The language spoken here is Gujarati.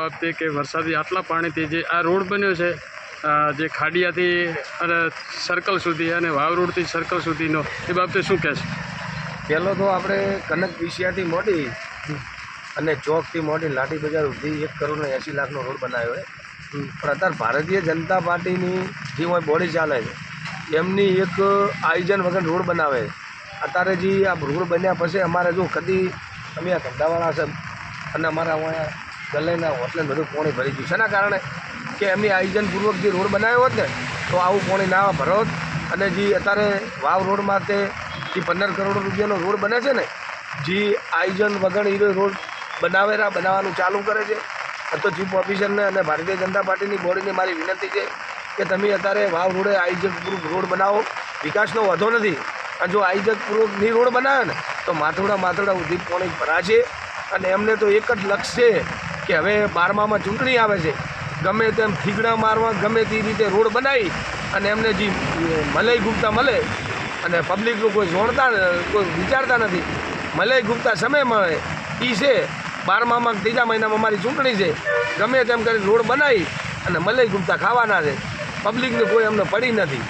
બાબતે કે વરસાદી આટલા પાણીથી જે આ રોડ બન્યો છે જે ખાડિયાથી અને સર્કલ સુધી અને વાવ રોડથી સર્કલ સુધીનો એ બાબતે શું કહેશો? પહેલો તો આપણે કનક વિશિયાથી મોટી અને ચોકથી મોટી લાઠી બજાર સુધી એક કરોડ એંસી લાખનો રોડ બનાવ્યો છે. પણ અત્યારે ભારતીય જનતા પાર્ટીની જે હોય બોડી ચાલે છે એમની એક આયોજન વગર રોડ બનાવે છે. અત્યારે જે આ રોડ બન્યા પછી અમારે જો કદી અમે આ ધંધાવાળા છે અને અમારા અહીંયા ગલેના હોટલે બધું પોણી ભરી ગયું. એના કારણે? કે એમની આયોજનપૂર્વક જે રોડ બનાવ્યો હોત ને, તો આવું પોણી ના ભરોત. અને જે અત્યારે વાવ રોડ માટે જે પંદર કરોડ રૂપિયાનો રોડ બને છે ને, જે આયોજન વગર એ રોડ બનાવેલા, બનાવવાનું ચાલુ કરે છે. તો ચીફ ઓફિસરને અને ભારતીય જનતા પાર્ટીની બોડીને મારી વિનંતી છે કે તમે અત્યારે વાવ રોડે આયોજકપૂર્વક રોડ બનાવો. વિકાસનો વધો નથી. અને જો આયોજકપૂર્વકની રોડ બનાવે ને, તો માથોડા માથોડા ઉધી પોણી ભરાશે. અને એમને તો એક જ લક્ષ્ય છે કે હવે બારમામાં ચૂંટણી આવે છે. ગમે તેમ થીગડા મારવા, ગમે તે રીતે રોડ બનાવી અને એમને જે મલય ગુપ્તા મળે અને પબ્લિકનું કોઈ જોણતા કોઈ વિચારતા નથી. મલય ગુપ્તા સમય મળે એ છે બારમામાં ત્રીજા મહિનામાં અમારી ચૂંટણી છે. ગમે તેમ કરી રોડ બનાવી અને મલય ગુપ્તા ખાવાના છે. પબ્લિકને કોઈ અમને પડી નથી.